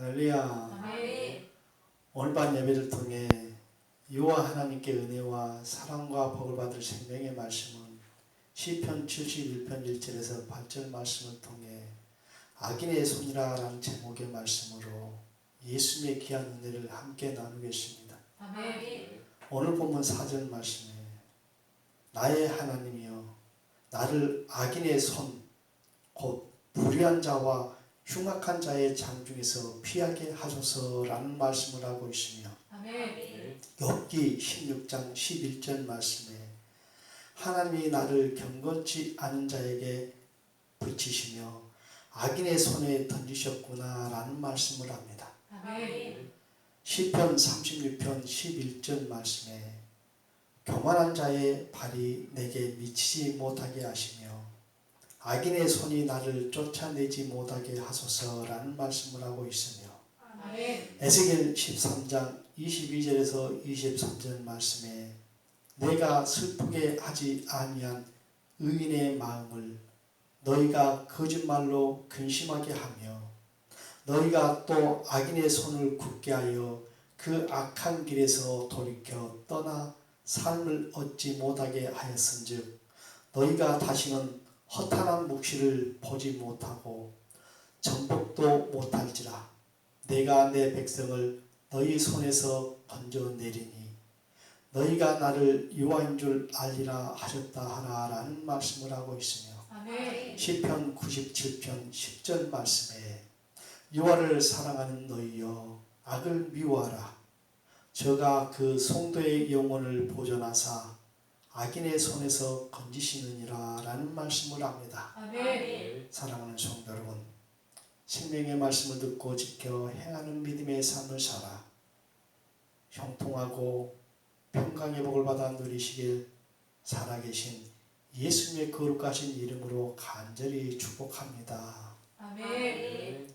할렐루야. 오늘 밤 예배를 통해 여호와 하나님께 은혜와 사랑과 복을 받을 생명의 말씀은 시편 71편 1절에서 8절 말씀을 통해 악인의 손이라라는 제목의 말씀으로 예수님의 귀한 은혜를 함께 나누겠습니다. 아멘. 오늘 본문 4절 말씀에 나의 하나님이여 나를 악인의 손 곧 불의한 자와 흉악한 자의 장중에서 피하게 하소서라는 말씀을 하고 있으며. 욥기 16장 11절 말씀에 하나님이 나를 경건치 않은 자에게 붙이시며 악인의 손에 던지셨구나라는 말씀을 합니다. 아멘. 시편 36편 11절 말씀에 교만한 자의 발이 내게 미치지 못하게 하시며 악인의 손이 나를 쫓아내지 못하게 하소서라는 말씀을 하고 있으며. 에스겔 13장 22절에서 23절 말씀에 내가 슬프게 하지 아니한 의인의 마음을 너희가 거짓말로 근심하게 하며 너희가 또 악인의 손을 굳게 하여 그 악한 길에서 돌이켜 떠나 삶을 얻지 못하게 하였은즉 너희가 다시는 허탄한 묵시를 보지 못하고 전복도 못할지라 내가 내 백성을 너희 손에서 건져내리니 너희가 나를 여호와인 줄 알리라 하셨다 하나라는 말씀을 하고 있으며. 시편 97편 10절 말씀에 여호와를 사랑하는 너희여 악을 미워하라 저가 그 성도의 영혼을 보존하사 악인의 손에서 건지시느니라 라는 말씀을 합니다. 아멘. 사랑하는 성도 여러분, 생명의 말씀을 듣고 지켜 행하는 믿음의 삶을 살아 형통하고 평강의 복을 받아 누리시길 살아계신 예수님의 거룩하신 이름으로 간절히 축복합니다. 아멘.